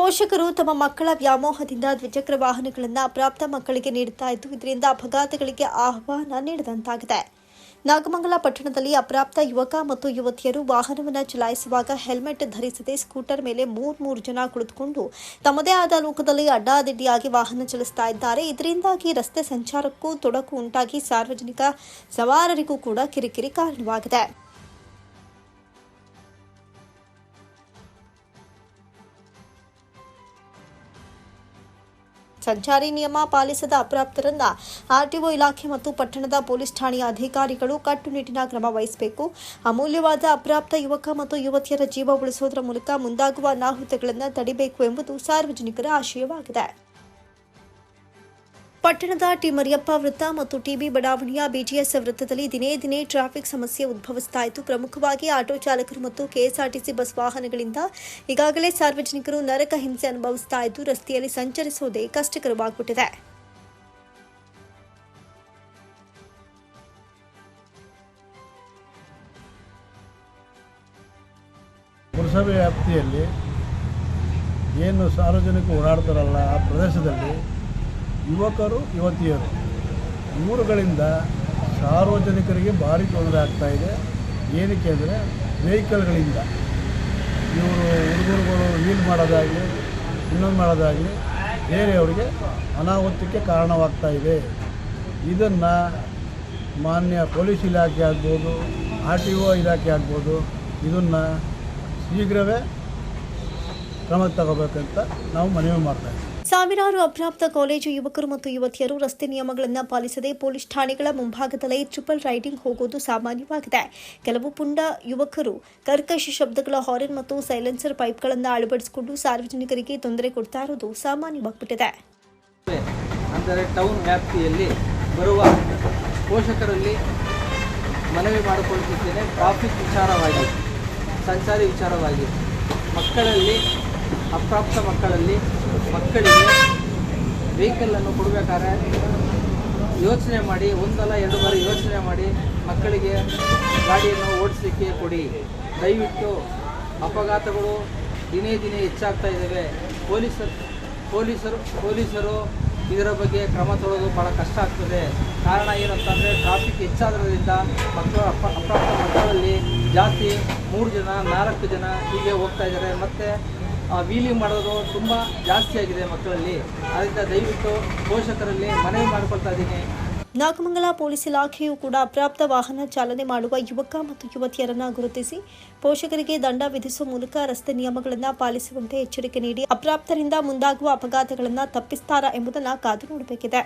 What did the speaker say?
ಪೋಷಕರು ತಮ್ಮ ಮಕ್ಕಳ ವ್ಯಾಮೋಹದಿಂದ ದ್ವಿಚಕ್ರ ವಾಹನಗಳನ್ನು ಅಪ್ರಾಪ್ತ ಮಕ್ಕಳಿಗೆ ನೀಡುತ್ತಾ ಇದ್ದು, ಇದರಿಂದ ಅಪಘಾತಗಳಿಗೆ ಆಹ್ವಾನ ನೀಡಿದಂತಾಗಿದೆ. ನಾಗಮಂಗಲ ಪಟ್ಟಣದಲ್ಲಿ ಅಪ್ರಾಪ್ತ ಯುವಕ ಮತ್ತು ಯುವತಿಯರು ವಾಹನವನ್ನು ಚಲಾಯಿಸುವಾಗ ಹೆಲ್ಮೆಟ್ ಧರಿಸದೆ ಸ್ಕೂಟರ್ ಮೇಲೆ ಮೂರ್ ಮೂರು ಜನ ಕುಳಿತುಕೊಂಡು ತಮ್ಮದೇ ಆದ ಲೋಕದಲ್ಲಿ ಅಡ್ಡಾದಿಡ್ಡಿಯಾಗಿ ವಾಹನ ಚಲಿಸ್ತಾ ಇದ್ದಾರೆ. ಇದರಿಂದಾಗಿ ರಸ್ತೆ ಸಂಚಾರಕ್ಕೂ ತೊಡಕು ಉಂಟಾಗಿ ಸಾರ್ವಜನಿಕ ಸವಾರರಿಗೂ ಕೂಡ ಕಿರಿಕಿರಿ ಕಾರಣವಾಗಿದೆ. ಸಂಚಾರಿ ನಿಯಮ ಪಾಲಿಸದ ಅಪ್ರಾಪ್ತರನ್ನ ಆರ್ಟಿಒ ಇಲಾಖೆ ಮತ್ತು ಪಟ್ಟಣದ ಪೊಲೀಸ್ ಠಾಣೆಯ ಅಧಿಕಾರಿಗಳು ಕಟ್ಟುನಿಟ್ಟಿನ ಕ್ರಮ ವಹಿಸಬೇಕು. ಅಮೂಲ್ಯವಾದ ಅಪ್ರಾಪ್ತ ಯುವಕ ಮತ್ತು ಯುವತಿಯರ ಜೀವ ಉಳಿಸುವುದರ ಮೂಲಕ ಮುಂದಾಗುವ ಅನಾಹುತಗಳನ್ನು ತಡೆಯಬೇಕು ಎಂಬುದು ಸಾರ್ವಜನಿಕರ ಆಶಯವಾಗಿದೆ. ಪಟ್ಟಣದ ಟಿ ಮರಿಯಪ್ಪ ವೃತ್ತ ಮತ್ತು ಟಿಬಿ ಬಡಾವಣೆಯ ಬಿಟಿಎಸ್ ವೃತ್ತದಲ್ಲಿ ದಿನೇ ದಿನೇ ಟ್ರಾಫಿಕ್ ಸಮಸ್ಯೆ ಉದ್ಭವಿಸ್ತಾ ಇತ್ತು. ಪ್ರಮುಖವಾಗಿ ಆಟೋ ಚಾಲಕರು ಮತ್ತು ಕೆಎಸ್ಆರ್ಟಿಸಿ ಬಸ್ ವಾಹನಗಳಿಂದ ಈಗಾಗಲೇ ಸಾರ್ವಜನಿಕರು ನರಕ ಹಿಂಸೆ ಅನುಭವಿಸ್ತಾ ಇದ್ದು, ರಸ್ತೆಯಲ್ಲಿ ಸಂಚರಿಸುವುದೇ ಕಷ್ಟಕರವಾಗ್ಬಿಟ್ಟಿದೆ. ಪುರಸಭೆ ವ್ಯಾಪ್ತಿಯಲ್ಲಿ ಏನು ಸಾರ್ವಜನಿಕ ಓಡಾಡ್ತಾರಲ್ಲ ಆ ಪ್ರದೇಶದಲ್ಲಿ ಯುವಕರು, ಯುವತಿಯರು. ಊರುಗಳಿಂದ ಸಾರ್ವಜನಿಕರಿಗೆ ಭಾರಿ ತೊಂದರೆ ಆಗ್ತಾ ಇದೆ. ಏನಕ್ಕೆ ಅಂದರೆ ವೆಹಿಕಲ್ಗಳಿಂದ. ಇವರು ಹುಡುಗರುಗಳು ವೀಲ್ ಮಾಡೋದಾಗಲಿ, ಇನ್ನೊಂದು ಮಾಡೋದಾಗಲಿ ಬೇರೆಯವರಿಗೆ ಅನಾಹುತಕ್ಕೆ ಕಾರಣವಾಗ್ತಾ ಇದೆ. ಇದನ್ನು ಮಾನ್ಯ ಪೊಲೀಸ್ ಇಲಾಖೆ ಆಗ್ಬೋದು, ಆರ್ ಟಿ ಒ ಇಲಾಖೆ ಆಗ್ಬೋದು, ಇದನ್ನು ಶೀಘ್ರವೇ ಕ್ರಮ ತಗೋಬೇಕಂತ ನಾವು ಮನವಿ ಮಾಡ್ತಾ ಇದ್ದೀವಿ. ಸಾವಿರಾರು ಅಪ್ರಾಪ್ತ ಕಾಲೇಜು ಯುವಕರು ಮತ್ತು ಯುವತಿಯರು ರಸ್ತೆ ನಿಯಮಗಳನ್ನು ಪಾಲಿಸದೆ ಪೊಲೀಸ್ ಠಾಣೆಗಳ ಮುಂಭಾಗದಲ್ಲೇ ಟ್ರಿಪಲ್ ರೈಡಿಂಗ್ ಹೋಗುವುದು ಸಾಮಾನ್ಯವಾಗಿದೆ. ಕೆಲವು ಪುಂಡ ಯುವಕರು ಕರ್ಕಶ ಶಬ್ದಗಳ ಹಾರನ್ ಮತ್ತು ಸೈಲೆನ್ಸರ್ ಪೈಪ್ಗಳನ್ನು ಅಳವಡಿಸಿಕೊಂಡು ಸಾರ್ವಜನಿಕರಿಗೆ ತೊಂದರೆ ಕೊಡ್ತಾ ಇರುವುದು ಸಾಮಾನ್ಯವಾಗ್ಬಿಟ್ಟಿದೆ. ಅಂದರೆ ಟೌನ್ ವ್ಯಾಪ್ತಿಯಲ್ಲಿ ಬರುವ ಪೋಷಕರಲ್ಲಿ ಮನವಿ ಮಾಡಿಕೊಳ್ಳುತ್ತಿದ್ದೇನೆ. ಟ್ರಾಫಿಕ್ ವಿಚಾರವಾಗಿ, ಸಂಚಾರಿ ವಿಚಾರವಾಗಿ ಮಕ್ಕಳಲ್ಲಿ ಅಪ್ರಾಪ್ತ ಮಕ್ಕಳಲ್ಲಿ ಮಕ್ಕಳಿಗೆ ವೆಹಿಕಲನ್ನು ಕೊಡಬೇಕಾದ್ರೆ ಯೋಚನೆ ಮಾಡಿ, ಒಂದಲ್ಲ ಎರಡು ಬಾರಿ ಯೋಚನೆ ಮಾಡಿ ಮಕ್ಕಳಿಗೆ ಗಾಡಿಯನ್ನು ಓಡಿಸಲಿಕ್ಕೆ ಕೊಡಿ. ದಯವಿಟ್ಟು ಅಪಘಾತಗಳು ದಿನೇ ದಿನೇ ಹೆಚ್ಚಾಗ್ತಾ ಇದ್ದಾವೆ. ಪೊಲೀಸರು ಪೊಲೀಸರು ಪೊಲೀಸರು ಇದರ ಬಗ್ಗೆ ಕ್ರಮ ತೊಡೋದು ಭಾಳ ಕಷ್ಟ ಆಗ್ತದೆ. ಕಾರಣ ಏನಂತಂದರೆ ಟ್ರಾಫಿಕ್ ಹೆಚ್ಚಾದ್ರಿಂದ ಮಕ್ಕಳು ಅಪ್ಪ ಅಪ್ರಾಪ್ತ ಮಕ್ಕಳಲ್ಲಿ ಜಾಸ್ತಿ ಮೂರು ಜನ, ನಾಲ್ಕು ಜನ ಹೀಗೆ ಹೋಗ್ತಾ ಇದ್ದಾರೆ. ಮತ್ತು ವೀಲಿಂಗ್ ಮಾಡೋದು ತುಂಬ ಜಾಸ್ತಿ ಆಗಿದೆ ಮಕ್ಕಳಲ್ಲಿ. ಅದರಿಂದ ದಯವಿಟ್ಟು ಪೋಷಕರಲ್ಲಿ ಮನವಿ ಮಾಡ್ಕೊಳ್ತಾ ಇದ್ದೀನಿ. ನಾಗಮಂಗಲ ಪೊಲೀಸ್ ಇಲಾಖೆಯು ಕೂಡ ಅಪ್ರಾಪ್ತ ವಾಹನ ಚಾಲನೆ ಮಾಡುವ ಯುವಕ ಮತ್ತು ಯುವತಿಯರನ್ನ ಗುರುತಿಸಿ ಪೋಷಕರಿಗೆ ದಂಡ ವಿಧಿಸುವ ಮೂಲಕ ರಸ್ತೆ ನಿಯಮಗಳನ್ನು ಪಾಲಿಸುವಂತೆ ಎಚ್ಚರಿಕೆ ನೀಡಿ ಅಪ್ರಾಪ್ತರಿಂದ ಮುಂದಾಗುವ ಅಪಘಾತಗಳನ್ನು ತಪ್ಪಿಸ್ತಾರಾ ಎಂಬುದನ್ನು ಕಾದು ನೋಡಬೇಕಿದೆ.